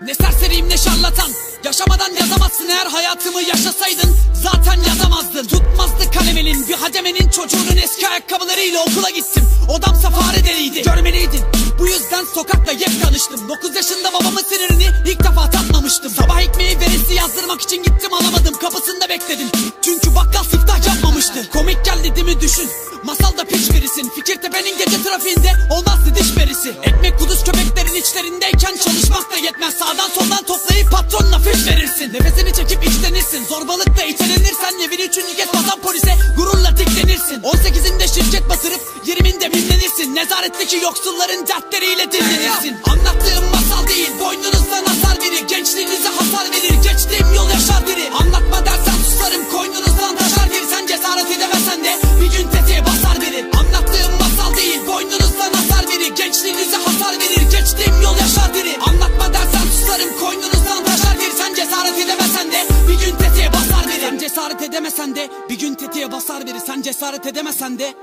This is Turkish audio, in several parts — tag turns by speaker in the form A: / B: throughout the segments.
A: Ne serseriyim ne şarlatan. Yaşamadan yazamazsın. Eğer hayatımı yaşasaydın Zaten yazamazdın. Tutmazdı kalem elin Bir hademenin çocuğunun eski ayakkabılarıyla okula gittim. Odamsa fare deliydi Görmeliydin. Bu yüzden sokakla yep tanıştım 9 yaşında Komik geldi değil mi düşün. Masalda piç birisin. Fikirtepe'nin gece trafiğinde olmazdı diş berisi Ekmek kuduz köpeklerin içlerindeyken çalışmak da yetmez. Sağdan soldan toplayıp patronla fiş verirsin. Nefesini çekip içtenirsin Zorbalıkla itelenirsen evini üçüncü kez basan polise gururla diklenirsin 18'inde şirket batırıp 20'inde minlenirsin Nezaretteki yoksulların dertleriyle dinlenirsin cesaret edemesen de bir gün tetiğe basar verir Sen cesaret edemesen de.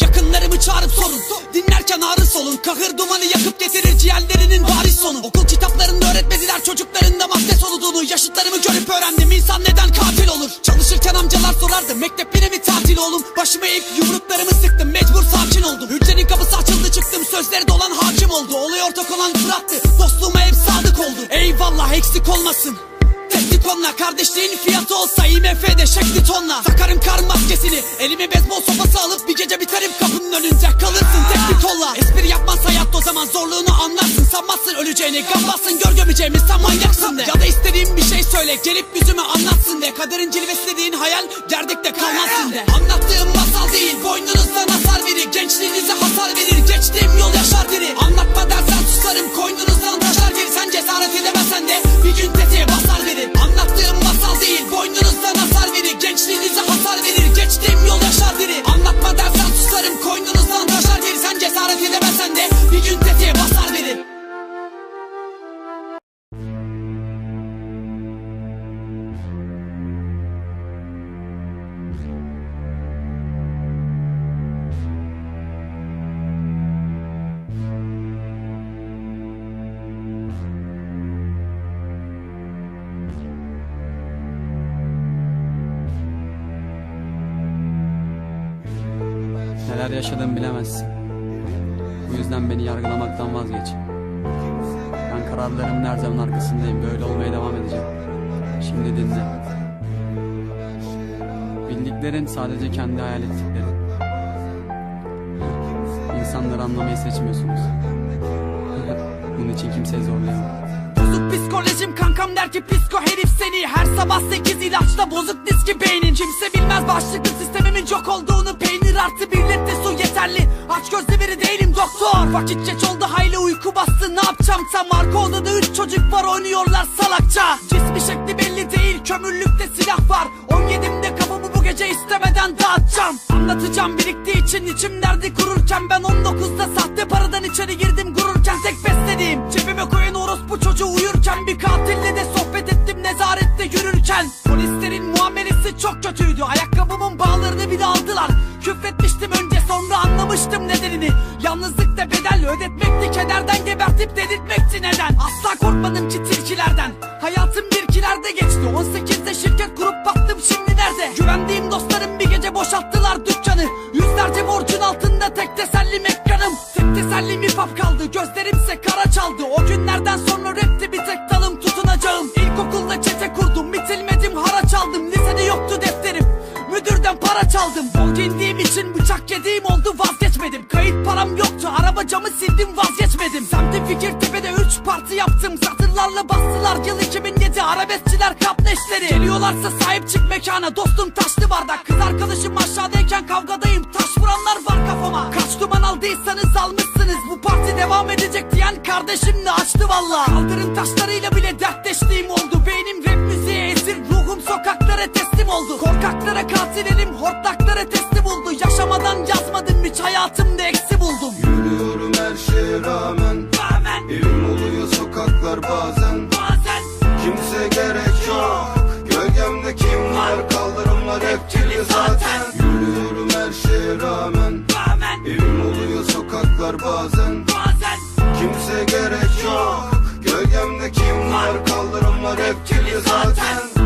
A: Yakınlarımı çağırıp sorun Dinlerken ağrı solun. Kahır dumanı yakıp getirir ciğerlerinin bariz sonu. Okul kitaplarında öğretmediler çocukların da madde soluduğunu. Yaşıtlarımı görüp öğrendim insan neden katil olur? Çalışırken amcalar sorardı mektep yine mi tatil oğlum? Başıma ilk yumruklarımı sıktım mecbur sakin oldum. Hücrenin kapısı açıldı çıktım sözleri dolan hakim oldu. Olay ortak olan Fırat'tı dostluğuma hep sadık oldu Eyvallah eksik olmasın Teknik onla kardeşliğin fiyatı olsa IMF'de şekli tonla. Takarım kar maskesini. Elime bezbol sopası alıp bir gece biterim kapının önünde. Kalırsın tek bir kolla Espri yapmaz hayat o zaman zorluğunu anlarsın. Sanmazsın öleceğini gammazsın gör gömeceğimi sen manyaksın de. Ya da istediğin bir şey söyle gelip yüzüme anlatsın de. Kaderin cilvesi dediğin hayal gerdekte kalmazsın de. Anlattığım masal değil boynunuzdan hasar verir Gençliğinize hasar
B: Neler yaşadığımı bilemezsin. Bu yüzden beni yargılamaktan vazgeç. Ben kararlarımın her zaman arkasındayım. Böyle olmaya devam edeceğim. Şimdi dinle. Bildiklerin sadece kendi hayal ettiklerin. İnsanları anlamayı seçmiyorsunuz. Bunun için kimseyi zorlayamam.
A: Bozuk psikolojim kankam der ki psiko herif seni Her sabah 8 ilaçla bozuk diski beynin. Kimse bilmez başlıklı sistemimin çok olduğunu. Peynir artı bir litre su yeterli. Aç gözlü biri değilim doktor. Vakit geç oldu hayli uyku bastı. Ne yapacağım? Tam arka odada 3 çocuk var oynuyorlar salakça. Cismi şekli belli değil kömürlükte silah var. 17'imde kafamı bu gece istemeden dağıtacağım. Anlatacağım biriktiği için içim derdi kururken Ben 19'da sahte paradan içeri girdim. Gururken Tek beslediğim cebime çocuğu uyurken Bir katille de sohbet ettim nezarette yürürken. Polislerin muamelesi çok kötüydü. Ayakkabımın bağlarını bile aldılar. Küfretmiştim önce sonra anlamıştım nedenini. Yalnızlık da bedel ödetmekti kederden gebertip delirtmekti neden? Asla korkmadım ki tilkilerden Hayatım bir kilerde geçti. 18'de şirket kurup baktım şimdi nerede? Güvendiğim dostlarım bir gece boşalttılar dükkanı. Yüzlerce borcun altında tek tesellim ekranım Tek tesellim hip kaldı. Gözlerimse kara çaldı. O günlerden sonra para çaldım Bol giyindiğim için bıçak yediğim oldu vazgeçmedim. Kayıt param yoktu araba camı sildim vazgeçmedim. Semtin Fikirtepe'de 3 parti yaptım. Satırlarla bastılar yıl 2007 Arabeskçiler kapneşleri Geliyorlarsa sahip çık mekana dostum taşlı bardak. Kız arkadaşım aşağıdayken kavgadayım Taş vuranlar var kafama. Kaç duman aldıysanız almışsınız Bu parti devam edecek diyen kardeşim de açtı valla Kaldırın taşlarıyla bile dertleştiğim oldu Beynim rap Korkaklara teslim oldu. Korkaklara katilenim hortlaklara teslim oldu. Yaşamadan yazmadım hiç hayatımda eksi buldum.
C: Yürüyorum her şeye rağmen.
A: Rağmen. Evim oluyor
C: sokaklar bazen.
A: Bazen. Kimse gerek yok.
C: Gölgemde
A: kim var? Kaldırımlar hep kirli zaten.
C: Yürüyorum her şeye rağmen.
A: Rağmen. Evim
C: oluyor sokaklar bazen.
A: Bazen. Kimse gerek yok.
C: Gölgemde kim
A: var? Kaldırımlar hep kirli zaten.